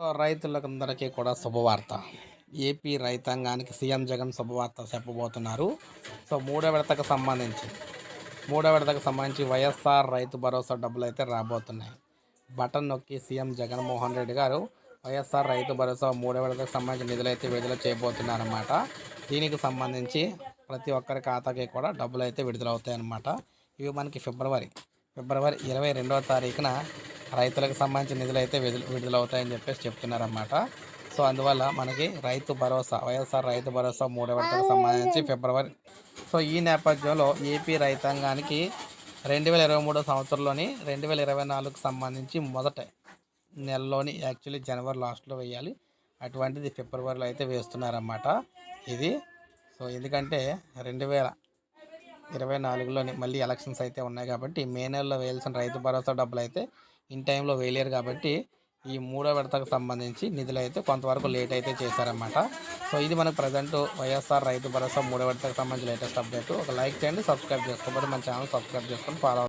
రైతులందరికీ కూడా శుభవార్త. ఏపీ రైతాంగానికి సీఎం జగన్ శుభవార్త చెప్పబోతున్నారు. సో మూడో విడతకు సంబంధించి మూడో విడతకు సంబంధించి వైఎస్ఆర్ రైతు భరోసా డబ్బులు అయితే రాబోతున్నాయి. బటన్ నొక్కి సీఎం జగన్మోహన్ రెడ్డి గారు వైఎస్ఆర్ రైతు భరోసా మూడో విడతకు సంబంధించి నిధులు అయితే విడుదల చేయబోతున్నారన్నమాట. దీనికి సంబంధించి ప్రతి ఒక్కరి ఖాతాకి కూడా డబ్బులు అయితే విడుదలవుతాయి ఇవి మనకి ఫిబ్రవరి ఫిబ్రవరి ఇరవై రెండవ తారీఖున రైతులకు సంబంధించిన నిధులు అయితే విడుదల విడుదలవుతాయని చెప్పేసి చెప్తున్నారన్నమాట. సో అందువల్ల మనకి రైతు భరోసా వైఎస్ఆర్ రైతు భరోసా మూడో విడతకు సంబంధించి ఫిబ్రవరి సో ఈ నేపథ్యంలో ఏపీ రైతాంగానికి రెండు వేల ఇరవై మూడో సంవత్సరంలోని రెండు వేల ఇరవై నాలుగుకు సంబంధించి మొదట నెలలోని యాక్చువల్లీ జనవరి లాస్ట్లో వేయాలి. అటువంటిది ఫిబ్రవరిలో అయితే వేస్తున్నారన్నమాట ఇది. సో ఎందుకంటే రెండు వేల ఇరవై నాలుగులోని మళ్ళీ ఎలక్షన్స్ అయితే ఉన్నాయి కాబట్టి మే నెలలో వేయాల్సిన రైతు భరోసా డబ్బులు అయితే ఇన్ టైంలో వేయలేరు కాబట్టి ఈ మూడో విడతకు సంబంధించి నిధులు అయితే కొంతవరకు లేట్ అయితే చేశారన్నమాట. సో ఇది మనకు ప్రజెంట్ వైఎస్ఆర్ రైతు భరోసా మూడో విడతకు సంబంధించి లేటెస్ట్ అప్డేట్ ఒక లైక్ చేయండి సబ్స్క్రైబ్ చేసుకోబట్టి మన ఛానల్ సబ్స్క్రైబ్ చేసుకొని ఫాలో